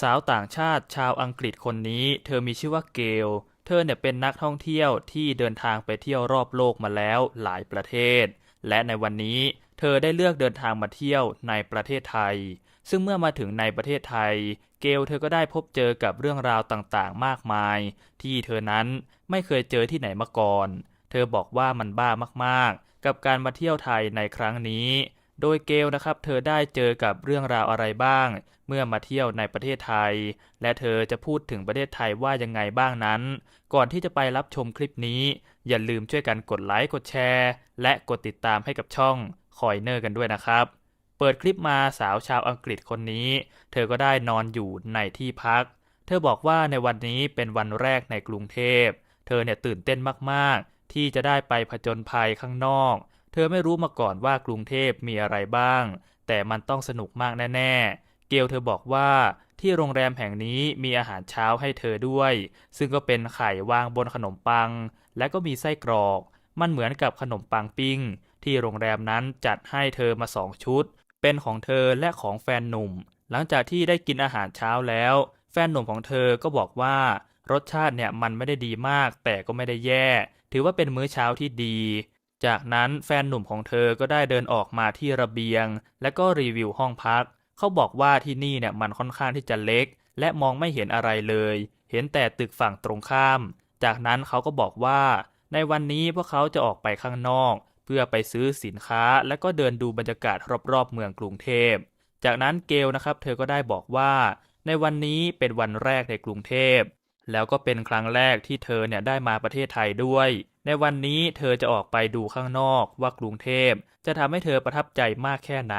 สาวต่างชาติชาวอังกฤษคนนี้ เธอมีชื่อว่าเกล เธอเนี่ยเป็นนักท่องเที่ยวที่เดินทางไปเที่ยวรอบโลกมาแล้วหลายประเทศ และในวันนี้ เธอได้เลือกเดินทางมาเที่ยวในประเทศไทย ซึ่งเมื่อมาถึงในประเทศไทย เกลเธอก็ได้พบเจอกับเรื่องราวต่างๆ มากมาย ที่เธอนั้นไม่เคยเจอที่ไหนมาก่อน เธอบอกว่ามันบ้ามากๆ กับการมาเที่ยวไทยในครั้งนี้ โดยเกลนะครับเธอได้เจอกับเรื่องราวอะไรบ้าง เมื่อมาเที่ยวในประเทศไทย และเธอจะพูดถึงประเทศไทยว่ายังไงบ้างนั้น ก่อนที่จะไปรับชมคลิปนี้ อย่าลืมช่วยกันกดไลค์กดแชร์ และกดติดตามให้กับช่องคอยเนอร์กันด้วยนะครับ เปิดคลิปมาสาวชาวอังกฤษคนนี้ เธอก็ได้นอนอยู่ในที่พัก เธอบอกว่าในวันนี้เป็นวันแรกในกรุงเทพ เธอเนี่ยตื่นเต้นมากๆ ที่จะได้ไปผจญภัยข้างนอก เธอไม่รู้มาก่อนว่ากรุงเทพมีอะไรบ้าง แต่มันต้องสนุกมากแน่ ๆ เกลเธอบอกว่าที่โรงแรมแห่งนี้มีอาหารเช้าให้เธอด้วย ซึ่งก็เป็นไข่วางบนขนมปัง และก็มีไส้กรอก มันเหมือนกับขนมปังปิ้ง ที่โรงแรมนั้นจัดให้เธอมาสองชุด เป็นของเธอและของแฟนหนุ่ม หลังจากที่ได้กินอาหารเช้าแล้ว แฟนหนุ่มของเธอก็บอกว่ารสชาติเนี่ยมันไม่ได้ดีมากแต่ก็ไม่ได้แย่ ถือว่าเป็นมื้อเช้าที่ดี จากนั้นแฟนหนุ่มของเธอก็ได้เดินออกมาที่ระเบียง และก็รีวิวห้องพัก เขาบอกว่าที่นี่เนี่ยมันค่อนข้างที่จะเล็ก และมองไม่เห็นอะไรเลย เห็นแต่ตึกฝั่งตรงข้าม จากนั้นเขาก็บอกว่า ในวันนี้พวกเขาจะออกไปข้างนอก เพื่อไปซื้อสินค้า และก็เดินดูบรรยากาศรอบๆ เมืองกรุงเทพ จากนั้นเกลนะครับ เธอก็ได้บอกว่า ในวันนี้เป็นวันแรกในกรุงเทพ แล้วก็เป็นครั้งแรกที่เธอเนี่ยได้มาประเทศไทยด้วย ในวันนี้เธอจะออกไปดูข้างนอกว่ากรุงเทพจะทำให้เธอประทับใจมากแค่ไหน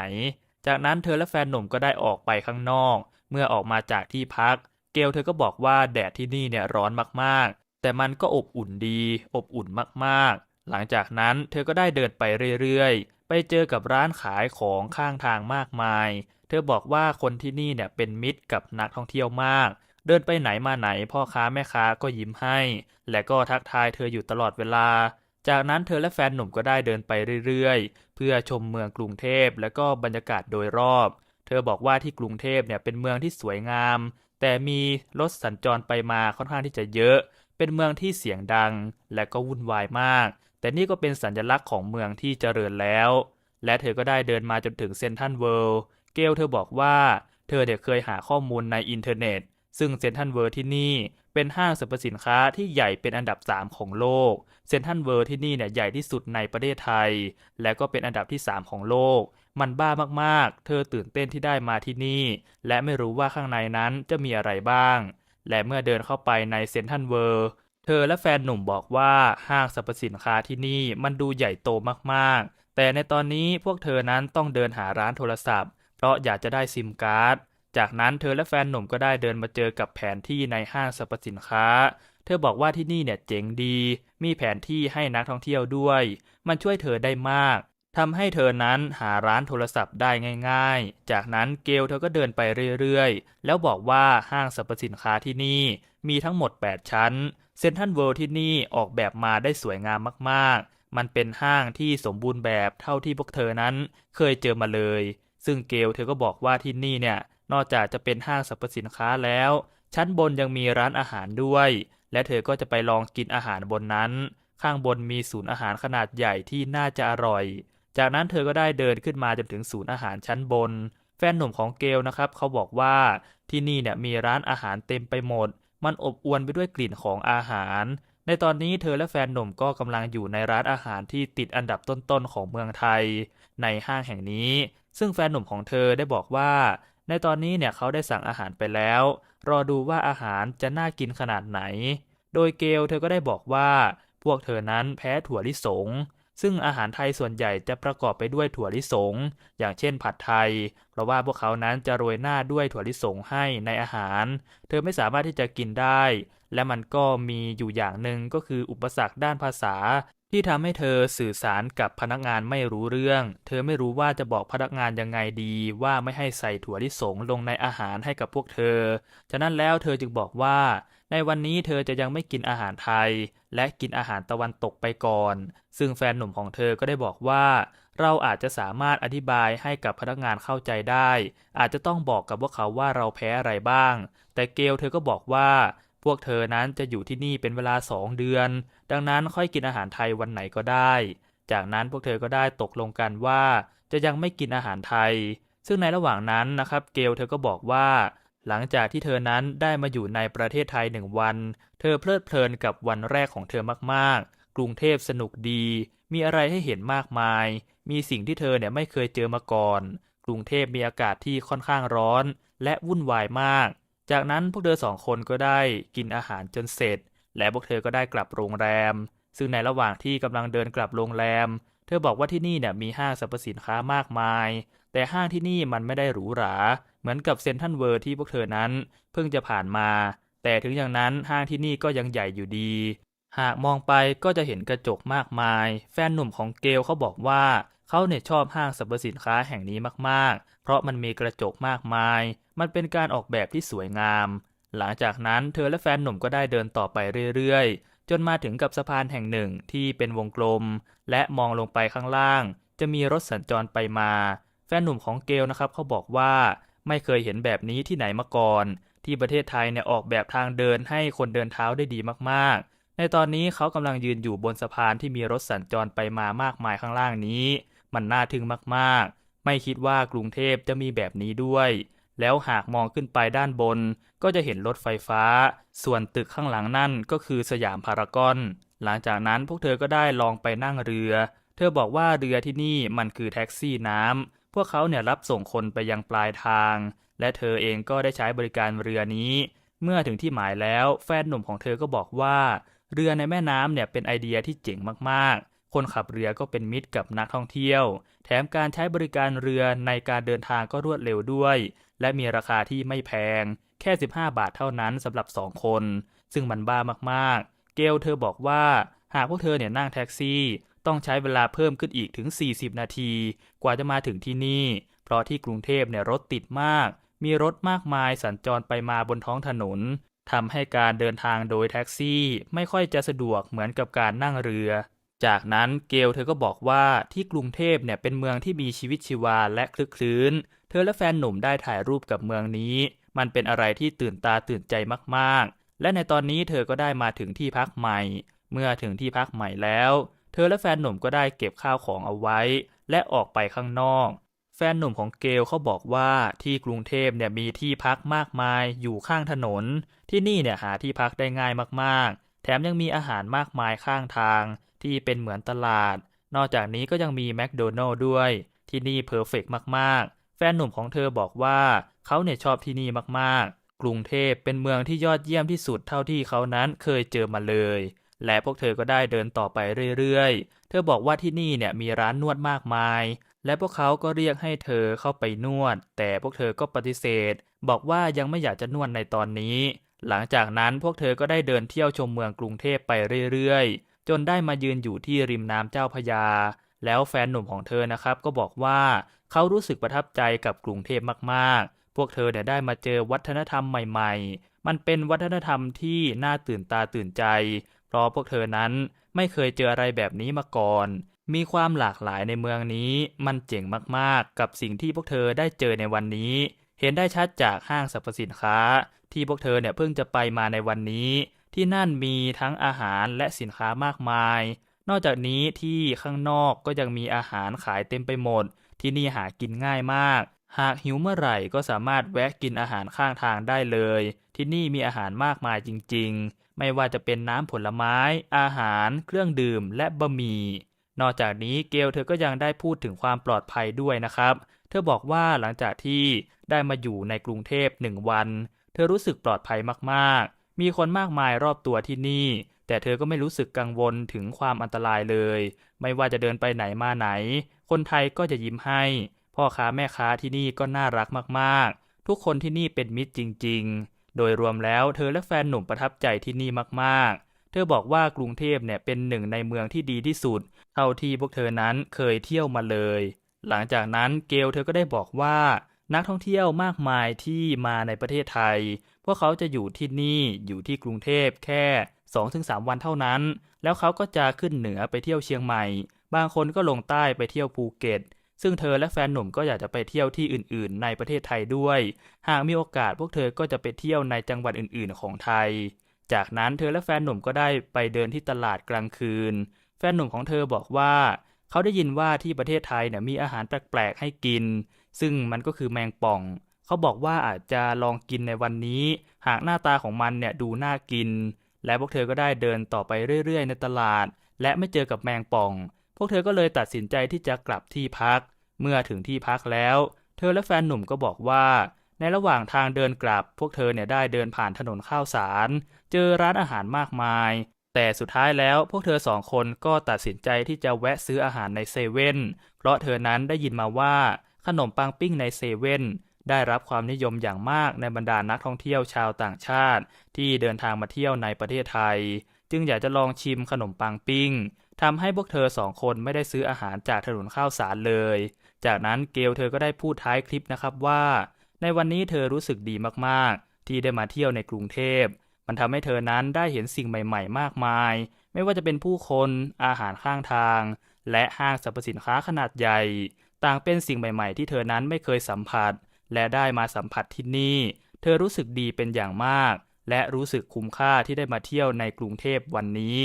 จากนั้นเธอและแฟนหนุ่มก็ได้ออกไปข้างนอก เมื่อออกมาจากที่พัก เกลเธอก็บอกว่าแดดที่นี่เนี่ยร้อนมากๆ แต่มันก็อบอุ่นดี อบอุ่นมากๆ หลังจากนั้นเธอก็ได้เดินไปเรื่อยๆ ไปเจอกับร้านขายของข้างทางมากมาย เธอบอกว่าคนที่นี่เนี่ยเป็นมิตรกับนักท่องเที่ยวมาก เดินไปไหนมาไหนพ่อค้าแม่ค้าก็ยิ้มให้ และก็ทักทายเธออยู่ตลอดเวลา จากนั้นเธอและแฟนหนุ่มก็ได้เดินไปเรื่อยๆ เพื่อชมเมืองกรุงเทพและก็บรรยากาศโดยรอบ เธอบอกว่าที่กรุงเทพเนี่ยเป็นเมืองที่สวยงาม แต่มีรถสัญจรไปมาค่อนข้างที่จะเยอะ เป็นเมืองที่เสียงดัง และก็วุ่นวายมาก แต่นี่ก็เป็นสัญลักษณ์ของเมืองที่เจริญแล้ว และเธอก็ได้เดินมาจนถึงเซนทรัลเวิลด์เกลเธอบอกว่า เธอเนี่ยเคยหาข้อมูลในอินเทอร์เน็ต ซึ่งเซนทรัลเวิลด์ที่นี่เป็นห้างสรรพสินค้าที่ใหญ่เป็นอันดับ 3 ของโลก เซนทรัลเวิลด์ที่นี่เนี่ยใหญ่ที่สุดในประเทศไทย และก็เป็นอันดับที่ 3 ของโลก มันบ้ามากๆ เธอตื่นเต้นที่ได้มาที่นี่ และไม่รู้ว่าข้างในนั้นจะมีอะไรบ้าง และเมื่อเดินเข้าไปในเซนทรัลเวิลด์เธอและแฟนหนุ่มบอกว่าห้างสรรพสินค้าที่นี่มันดูใหญ่โตมากๆ แต่ในตอนนี้พวกเธอนั้นต้องเดินหาร้านโทรศัพท์ เพราะอยากจะได้ซิมการ์ด จากนั้นเธอและแฟนหนุ่มก็ได้เดินมาเจอกับแผนที่ในห้างสรรพสินค้า เธอบอกว่าที่นี่เนี่ยเจ๋งดี มีแผนที่ให้นักท่องเที่ยวด้วย มันช่วยเธอได้มากทำให้เธอนั้นหาร้านโทรศัพท์ได้ง่าย ๆ จากนั้นเกลเธอก็เดินไปเรื่อยๆ แล้วบอกว่าห้างสรรพสินค้าที่นี่มีทั้งหมด 8 ชั้น เซนทรัลเวิลด์ที่นี่ออกแบบมาได้สวยงามมากๆ มันเป็นห้างที่สมบูรณ์แบบเท่าที่พวกเธอนั้นเคยเจอมาเลย ซึ่งเกลเธอก็บอกว่าที่นี่เนี่ย นอกจากจะเป็นห้างสรรพสินค้าแล้ว ชั้นบนยังมีร้านอาหารด้วย และเธอก็จะไปลองกินอาหารบนนั้น ข้างบนมีศูนย์อาหารขนาดใหญ่ที่น่าจะอร่อย จากนั้นเธอก็ได้เดินขึ้นมาจนถึงศูนย์อาหารชั้นบน แฟนหนุ่มของเกลนะครับเขาบอกว่าที่นี่เนี่ยมีร้านอาหารเต็มไปหมด มันอบอวลไปด้วยกลิ่นของอาหาร ในตอนนี้เธอและแฟนหนุ่มก็กำลังอยู่ในร้านอาหารที่ติดอันดับต้นๆของเมืองไทย ในห้างแห่งนี้ ซึ่งแฟนหนุ่มของเธอได้บอกว่า ในตอนนี้เนี่ยเขาได้สั่งอาหารไปแล้ว รอดูว่าอาหารจะน่ากินขนาดไหน โดยเกลเธอก็ได้บอกว่า พวกเธอนั้นแพ้ถั่วลิสง ซึ่งอาหารไทยส่วนใหญ่จะประกอบไปด้วยถั่วลิสง อย่างเช่นผัดไทย เพราะว่าพวกเขานั้นจะโรยหน้าด้วยถั่วลิสงให้ในอาหาร เธอไม่สามารถที่จะกินได้ และมันก็มีอยู่อย่างหนึ่งก็คืออุปสรรคด้านภาษา ที่ทำให้เธอสื่อสารกับพนักงานไม่รู้เรื่อง เธอไม่รู้ว่าจะบอกพนักงานยังไงดี ว่าไม่ให้ใส่ถั่วลิสงลงในอาหารให้กับพวกเธอ ฉะนั้นแล้วเธอจึงบอกว่า ในวันนี้เธอจะยังไม่กินอาหารไทย และกินอาหารตะวันตกไปก่อน ซึ่งแฟนหนุ่มของเธอก็ได้บอกว่า เราอาจจะสามารถอธิบายให้กับพนักงานเข้าใจได้ อาจจะต้องบอกกับพวกเขาว่าเราแพ้อะไรบ้าง แต่เกลเธอก็บอกว่า พวกเธอนั้นจะอยู่ที่นี่เป็นเวลาสองเดือน ดังนั้นค่อยกินอาหารไทยวันไหนก็ได้ จากนั้นพวกเธอก็ได้ตกลงกันว่า จะยังไม่กินอาหารไทย ซึ่งในระหว่างนั้นนะครับ เกลเธอก็บอกว่า หลังจากที่เธอนั้นได้มาอยู่ในประเทศไทยหนึ่งวัน เธอเพลิดเพลินกับวันแรกของเธอมากๆ กรุงเทพสนุกดี มีอะไรให้เห็นมากมาย มีสิ่งที่เธอเนี่ยไม่เคยเจอมาก่อน กรุงเทพมีอากาศที่ค่อนข้างร้อน และวุ่นวายมาก จากนั้นพวกเธอสองคนก็ได้กินอาหารจนเสร็จ และพวกเธอก็ได้กลับโรงแรม ซึ่งในระหว่างที่กำลังเดินกลับโรงแรม เธอบอกว่าที่นี่เนี่ยมีห้างสรรพสินค้ามากมาย แต่ห้างที่นี่มันไม่ได้หรูหรา เหมือนกับเซนทรัลเวิร์ที่พวกเธอนั้นเพิ่งจะผ่านมา แต่ถึงอย่างนั้นห้างที่นี่ก็ยังใหญ่อยู่ดี หากมองไปก็จะเห็นกระจกมากมาย แฟนหนุ่มของเกลเขาบอกว่า เขาเนี่ยชอบห้างสรรพสินค้าแห่งนี้มากๆ เพราะมันมีกระจกมากมาย มันเป็นการออกแบบที่สวยงาม หลังจากนั้นเธอและแฟนหนุ่มก็ได้เดินต่อไปเรื่อยๆ จนมาถึงกับสะพานแห่งหนึ่งที่เป็นวงกลม และมองลงไปข้างล่าง จะมีรถสัญจรไปมา แฟนหนุ่มของเกลนะครับเขาบอกว่าไม่เคยเห็นแบบนี้ที่ไหนมาก่อน ที่ประเทศไทยเนี่ยออกแบบทางเดินให้คนเดินเท้าได้ดีมากๆ ในตอนนี้เขากำลังยืนอยู่บนสะพานที่มีรถสัญจรไปมามากมายข้างล่างนี้ มันน่าทึ่งมากๆ ไม่คิดว่ากรุงเทพจะมีแบบนี้ด้วย แล้วหากมองขึ้นไปด้านบน ก็จะเห็นรถไฟฟ้า ส่วนตึกข้างหลังนั่นก็คือสยามพารากอน หลังจากนั้นพวกเธอก็ได้ลองไปนั่งเรือ เธอบอกว่าเรือที่นี่มันคือแท็กซี่น้ำ พวกเขาเนี่ยรับส่งคนไปยังปลายทาง และเธอเองก็ได้ใช้บริการเรือนี้ เมื่อถึงที่หมายแล้วแฟนหนุ่มของเธอก็บอกว่า เรือในแม่น้ำเนี่ยเป็นไอเดียที่เจ๋งมากๆ คนขับเรือก็เป็นมิตรกับนักท่องเที่ยว แถมการใช้บริการเรือในการเดินทางก็รวดเร็วด้วย และมีราคาที่ไม่แพง แค่ 15 บาทเท่านั้นสำหรับ 2 คน ซึ่งมันบ้ามากๆ เกลเธอบอกว่าหากพวกเธอเนี่ยนั่งแท็กซี่ ต้องใช้เวลาเพิ่มขึ้นอีกถึง 40 นาที กว่าจะมาถึงที่นี่ เพราะที่กรุงเทพเนี่ยรถติดมาก มีรถมากมายสัญจรไปมาบนท้องถนนทำให้การเดินทางโดยแท็กซี่ไม่ค่อยจะสะดวกเหมือนกับการนั่งเรือ จากนั้นเกลเธอก็บอกว่าที่กรุงเทพเนี่ยเป็นเมืองที่มีชีวิตชีวาและคลึกคลื้น เธอและแฟนหนุ่มได้ถ่ายรูปกับเมืองนี้ มันเป็นอะไรที่ตื่นตาตื่นใจมากๆ และในตอนนี้เธอก็ได้มาถึงที่พักใหม่ เมื่อถึงที่พักใหม่แล้ว เธอและแฟนหนุ่มก็ได้เก็บข้าวของเอาไว้ และออกไปข้างนอก แฟนหนุ่มของเกลเขาบอกว่าที่กรุงเทพเนี่ยมีที่พักมากมายอยู่ข้างถนน ที่นี่เนี่ยหาที่พักได้ง่ายมากๆ แถมยังมีอาหารมากมายข้างทาง ที่เป็นเหมือนตลาด นอกจากนี้ก็ยังมีแมคโดนัลล์ด้วย ที่นี่เพอร์เฟกมากๆ แฟนหนุ่มของเธอบอกว่าเขาเนี่ยชอบที่นี่มากๆ กรุงเทพเป็นเมืองที่ยอดเยี่ยมที่สุดเท่าที่เขานั้นเคยเจอมาเลย และพวกเธอก็ได้เดินต่อไปเรื่อยๆ เธอบอกว่าที่นี่เนี่ยมีร้านนวดมากมาย และพวกเขาก็เรียกให้เธอเข้าไปนวด แต่พวกเธอก็ปฏิเสธ บอกว่ายังไม่อยากจะนวดในตอนนี้หลังจากนั้นพวกเธอก็ได้เดินเที่ยวชมเมืองกรุงเทพไปเรื่อยๆ จนได้มายืนอยู่ที่ริมน้ำเจ้าพยา แล้วแฟนหนุ่มของเธอนะครับ ก็บอกว่าเขารู้สึกประทับใจกับกรุงเทพมากๆ พวกเธอเนี่ยได้มาเจอวัฒนธรรมใหม่ ๆ มันเป็นวัฒนธรรมที่น่าตื่นตาตื่นใจ เพราะพวกเธอนั้นไม่เคยเจออะไรแบบนี้มาก่อน มีความหลากหลายในเมืองนี้ มันเจ๋งมากๆ กับสิ่งที่พวกเธอได้เจอในวันนี้ เห็นได้ชัดจากห้างสรรพสินค้า ที่พวกเธอเนี่ยเพิ่งจะไปมาในวันนี้ ที่นั่นมีทั้งอาหารและสินค้ามากมาย นอกจากนี้ที่ข้างนอกก็ยังมีอาหารขายเต็มไปหมด ที่นี่หากินง่ายมาก หากหิวเมื่อไหร่ก็สามารถแวะกินอาหารข้างทางได้เลย ที่นี่มีอาหารมากมายจริง ๆ ไม่ว่าจะเป็นน้ำผลไม้ อาหาร เครื่องดื่ม และบะหมี่ นอกจากนี้เกลเธอก็ยังได้พูดถึงความปลอดภัยด้วยนะครับ เธอบอกว่าหลังจากที่ได้มาอยู่ในกรุงเทพหนึ่งวัน เธอรู้สึกปลอดภัยมากๆ มีคนมากมายรอบตัวที่นี่ แต่เธอก็ไม่รู้สึกกังวลถึงความอันตรายเลย ไม่ว่าจะเดินไปไหนมาไหน คนไทยก็จะยิ้มให้ พ่อค้าแม่ค้าที่นี่ก็น่ารักมากๆ ทุกคนที่นี่เป็นมิตรจริง ๆ โดยรวมแล้วเธอและแฟนหนุ่มประทับใจที่นี่มากๆ เธอบอกว่ากรุงเทพเนี่ยเป็นหนึ่งในเมืองที่ดีที่สุด เท่าที่พวกเธอนั้นเคยเที่ยวมาเลย หลังจากนั้นเกลเธอก็ได้บอกว่านักท่องเที่ยวมากมายที่มาในประเทศไทย วกเขาจะอยู่ที่นี่อยู่ที่กรุงเทพแค่ 2-3 วันเท่านั้น แล้วเขาก็จะขึ้นเหนือไปเที่ยวเชียงใหม่ บางคนก็ลงใต้ไปเที่ยวภูเก็ต ซึ่งเธอและแฟนหนุ่มก็อยากจะไปเที่ยวที่อื่น ๆ ในประเทศไทยด้วย หากมีโอกาสพวกเธอก็จะไปเที่ยวในจังหวัดอื่น ๆ ของไทย จากนั้นเธอและแฟนหนุ่มก็ได้ไปเดินที่ตลาดกลางคืน แฟนหนุ่มของเธอบอกว่าเขาได้ยินว่าที่ประเทศไทยเนี่ยมีอาหารแปลก ๆ ให้กิน ซึ่งมันก็คือแมงป่อง เขาบอกว่าอาจจะลองกินในวันนี้ หากหน้าตาของมันเนี่ยดูน่ากิน และพวกเธอก็ได้เดินต่อไปเรื่อยๆ ในตลาด และไม่เจอกับแมงป่อง พวกเธอก็เลยตัดสินใจที่จะกลับที่พัก เมื่อถึงที่พักแล้ว เธอและแฟนหนุ่มก็บอกว่า ในระหว่างทางเดินกลับ พวกเธอเนี่ยได้เดินผ่านถนนข้าวสาร เจอร้านอาหารมากมาย แต่สุดท้ายแล้วพวกเธอสองคนก็ตัดสินใจที่จะแวะซื้ออาหารในเซเว่น เพราะเธอนั้นได้ยินมาว่าขนมปังปิ้งในเซเว่น ได้รับความนิยมอย่างมากในบรรดานักท่องเที่ยวชาวต่างชาติ ที่เดินทางมาเที่ยวในประเทศไทย จึงอยากจะลองชิมขนมปังปิ้งทำให้พวกเธอสองคนไม่ได้ซื้ออาหารจากถนนข้าวสารเลย จากนั้นเกลเธอก็ได้พูดท้ายคลิปนะครับว่า ในวันนี้เธอรู้สึกดีมากๆ ที่ได้มาเที่ยวในกรุงเทพ มันทำให้เธอนั้นได้เห็นสิ่งใหม่ๆ มากมาย ไม่ว่าจะเป็นผู้คน อาหารข้างทาง และห้างสรรพสินค้าขนาดใหญ่ ต่างเป็นสิ่งใหม่ ๆ ที่เธอนั้นไม่เคยสัมผัส และได้มาสัมผัสที่นี่ เธอรู้สึกดีเป็นอย่างมาก และรู้สึกคุ้มค่าที่ได้มาเที่ยวในกรุงเทพวันนี้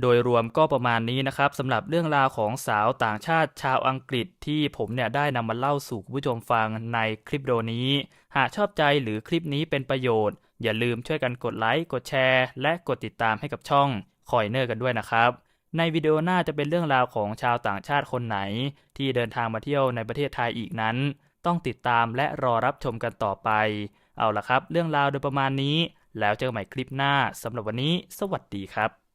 โดยรวมก็ประมาณนี้นะครับสำหรับเรื่องราวของสาวต่างชาติชาวอังกฤษที่ผมเนี่ยได้นำมาเล่าสู่คุณผู้ชมฟังในคลิปวิดีโอนี้ หากชอบใจหรือคลิปนี้เป็นประโยชน์ อย่าลืมช่วยกันกดไลค์กดแชร์ และกดติดตามให้กับช่องคอยเนอร์กันด้วยนะครับในวิดีโอหน้าจะเป็นเรื่องราวของชาวต่างชาติคนไหน ที่เดินทางมาเที่ยวในประเทศไทยอีกนั้น ต้องติดตามและรอรับชมกันต่อไป เอาละครับ เรื่องราวโดยประมาณนี้ แล้วเจอกันใหม่คลิปหน้าสำหรับวันนี้ สวัสดีครับ